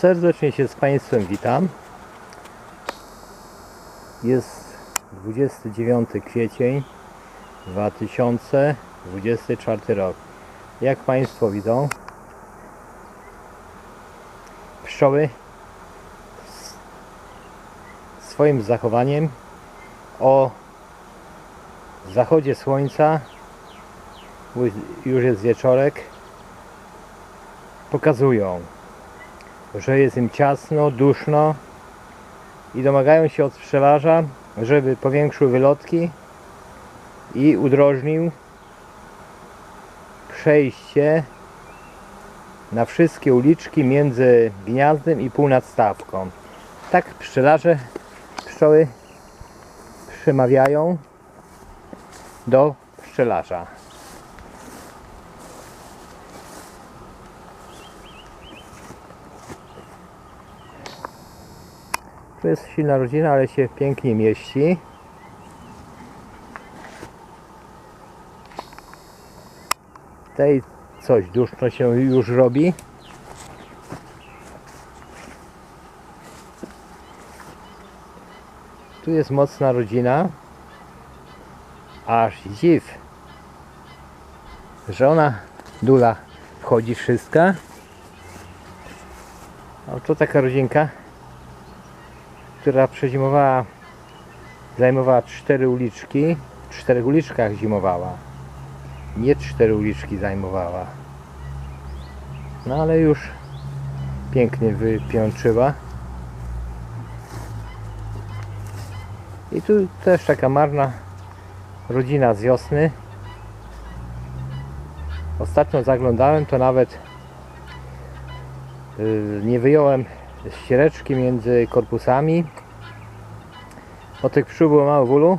Serdecznie się z Państwem witam. Jest 29 kwiecień 2024 rok. Jak Państwo widzą, pszczoły swoim zachowaniem o zachodzie słońca, już jest wieczorek, pokazują, że jest im ciasno, duszno i domagają się od pszczelarza, żeby powiększył wylotki i udrożnił przejście na wszystkie uliczki między gniazdem i półnadstawką. Tak pszczelarze pszczoły przemawiają do pszczelarza. Tu jest silna rodzina, ale się pięknie mieści. Tej coś duszno się już robi. Tu jest mocna rodzina. Aż dziw, że ona dula wchodzi wszystka. A to taka rodzinka która przezimowała, zajmowała cztery uliczki, w czterech uliczkach zimowała. Nie cztery uliczki zajmowała. No ale już pięknie wypiączyła. I tu też taka marna rodzina z wiosny. Ostatnio zaglądałem, to nawet yy, nie wyjąłem ściereczki między korpusami. Bo tych pszczół było mało w ulu.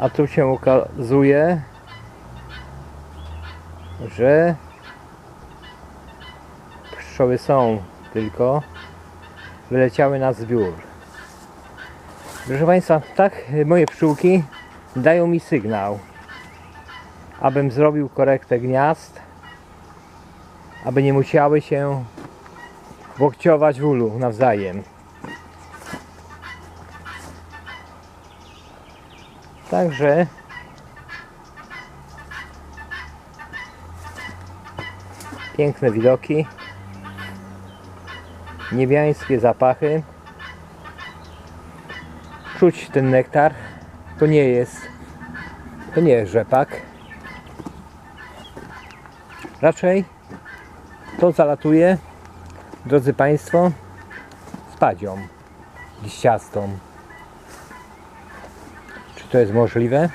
A tu się okazuje, że pszczoły są tylko wyleciały na zbiór. Proszę Państwa, tak moje pszczółki dają mi sygnał, abym zrobił korektę gniazd, aby nie musiały się łokciować w ulu nawzajem. Także piękne widoki, niebiańskie zapachy. Czuć ten nektar. To nie jest to nie jest rzepak. Raczej to zalatuje drodzy Państwo, spadzią liściastą. Czy to jest możliwe?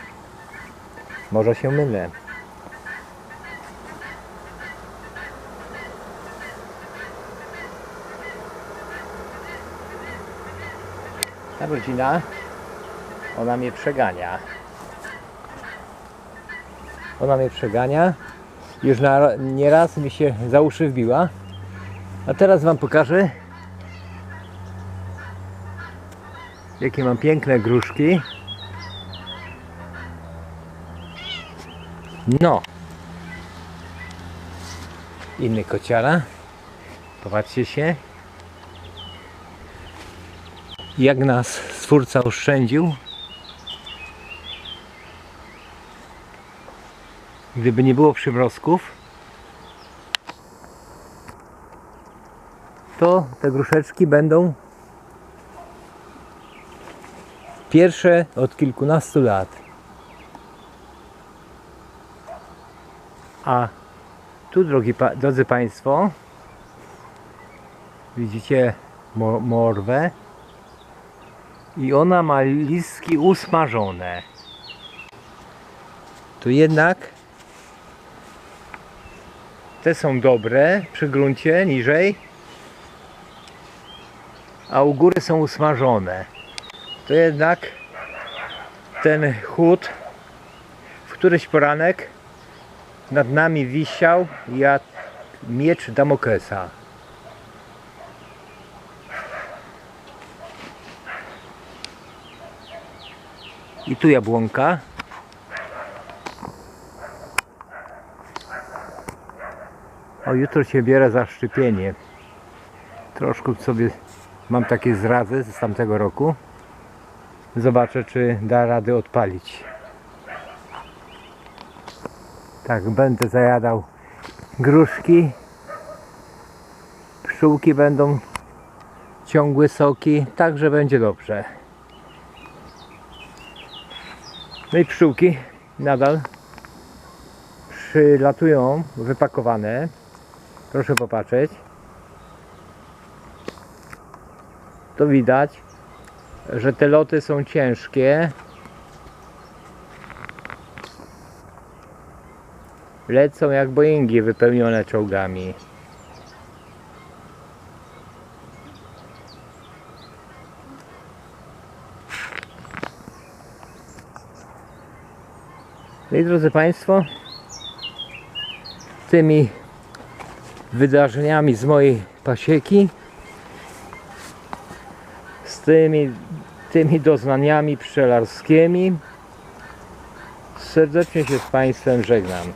Może się mylę. Ta rodzina, ona mnie przegania. Ona mnie przegania. Już na, nieraz mi się za uszy wbiła. A teraz Wam pokażę jakie mam piękne gruszki. No. Inny kociara. Popatrzcie się. Jak nas stwórca oszczędził. Gdyby nie było przymrozków, to te gruszeczki będą pierwsze od kilkunastu lat. A tu, drogi, drodzy Państwo, widzicie mo- morwę i ona ma listki usmażone. Tu jednak te są dobre przy gruncie niżej a u góry są usmażone. To jednak ten chód w któryś poranek nad nami wisiał jak miecz Damoklesa. I tu jabłonka. O, jutro się bierę za szczypienie. Troszkę sobie mam takie zrazy z tamtego roku. Zobaczę, czy da rady odpalić. Tak, będę zajadał gruszki. Pszczółki będą ciągły soki, także będzie dobrze. No i pszczółki nadal przylatują wypakowane. Proszę popatrzeć. To widać, że te loty są ciężkie. Lecą jak boingi wypełnione czołgami. No i drodzy Państwo, tymi wydarzeniami z mojej pasieki, tymi, tymi doznaniami pszczelarskimi, serdecznie się z Państwem żegnam.